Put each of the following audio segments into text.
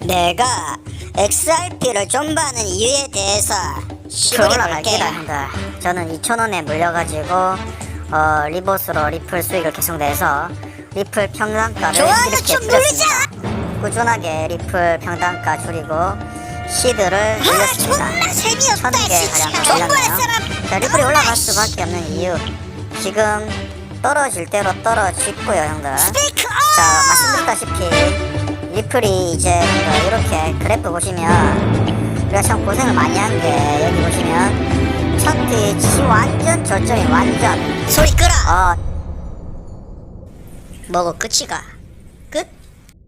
내가 XRP를 존버하는 이유에 대해서 올라갈게요 볼게요. 형들 저는 2,000원에 물려가지고 어, 리보스로 리플 수익을 계속 내서 리플 평단가를 이렇게 좀 줄였습니다. 꾸준하게 리플 평단가 줄이고 시드를 아 재미없다 1000개 진짜. 가량 사람. 자 리플이 올라갈 수밖에 없는 이유. 지금 떨어질 대로 떨어지고요 형들. 스페이크 자 말씀드렸다시피 리플이 이제 뭐 이렇게 그래프 보시면 우리가 참 고생을 많이 한 게 여기 보시면 차트 지 완전 저점이 완전 소리 끄라. 어, 뭐고 끝이가? 끝?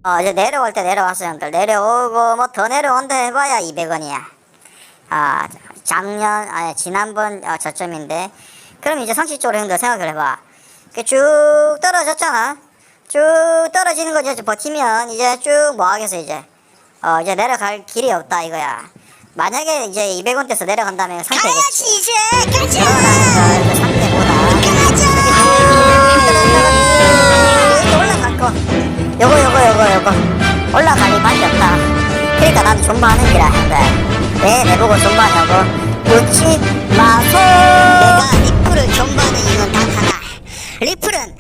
어 이제 내려올 때 내려왔어요 형들. 내려오고 뭐 더 내려온다 해봐야 200원이야. 아 작년 아니 지난번 어, 저점인데. 그럼 이제 상식적으로 형들 생각을 해봐. 쭉 떨어졌잖아 쭉 떨어지는 거 이제 버티면 이제 쭉 뭐 하겠어 이제. 어 이제 내려갈 길이 없다 이거야. 만약에 이제 200원대에서 내려간다면 상태겠지 가야지 이제! 가자. 그러나 이제 상태보다. 이렇게 올라갈 거. 요거 요거 요거 요거. 올라갈 일밖에 없다. 그러니까 난 존버하는 기라 형들. 왜 내보고 존버하냐고. 웃지 마소! 내가 리플을 존버하는 이유는 단 하나. 리플은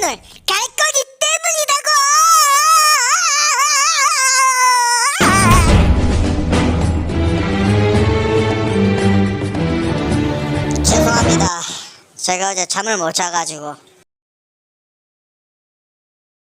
투다문을 갈 거기 때문이다고. 죄송합니다. 제가 어제 잠을 못 자가지고